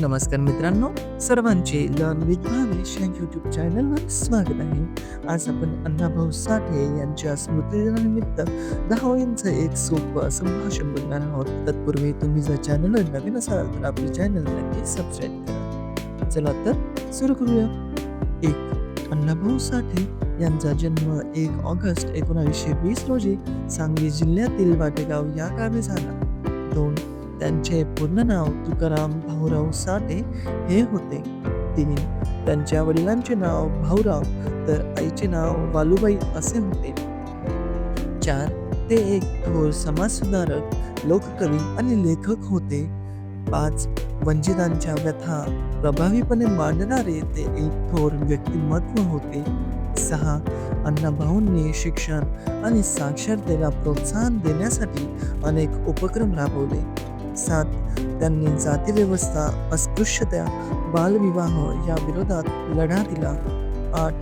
नमस्कार मित्रांनो सर्वांचे लर्न विथ भावेश या यूट्यूब चॅनलवर स्वागत आहे. आज आपण अण्णाभाऊ साठे यांच्या स्मृतिदिनानिमित्त दहावींचं एक सोपं संभाषण बघणार आहोत. तत्पूर्वी तुम्ही जर चॅनलवर नवीन असाल तर आपले चॅनल नक्की सबस्क्राईब करा. चला तर सुरू करूया. एक अण्णाभाऊ साठे यांचा जन्म एक ऑगस्ट एकोणावीसशे वीस रोजी सांगली जिल्ह्यातील वाटेगाव या गावी झाला. दोन त्यांचे पूर्ण नाव तुकाराम भाऊराव साठे हे होते. तीन त्यांच्या वडिलांचे नाव भाऊराव तर आईचे नाव वालूबाई असे होते. चार ते एक थोर समाजसुधारक लोककवी आणि लेखक होते. पाच वंचितांच्या व्यथा प्रभावीपणे मांडणारे ते एक थोर व्यक्तिमत्व होते. सहा अण्णाभाऊंनी शिक्षण आणि साक्षरतेला प्रोत्साहन देण्यासाठी अनेक उपक्रम राबवले. सात त्यांनी जातीव्यवस्था अस्पृश्यता बालविवाह या विरोधात लढा दिला. आठ.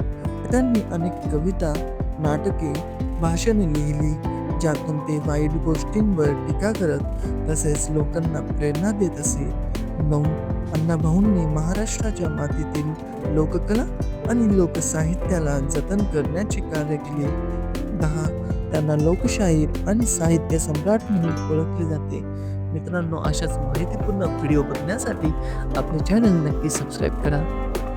त्यांनी अनेक कविता नाटके भाषणे लिहिली ज्यातून ते वाईट गोष्टींवर टीका करत तसेच लोकांना प्रेरणा देत असे. नऊ. अण्णाभाऊंनी महाराष्ट्राच्या मातीतील लोककला आणि लोकसाहित्याला जतन करण्याचे कार्य केले. दहा. त्यांना लोकशाहीर आणि साहित्य सम्राट म्हणून ओळखले जाते. मित्रांनो अशाच माहितीपूर्ण व्हिडिओ बघण्यासाठी आपले चॅनल नक्की सबस्क्राईब करा.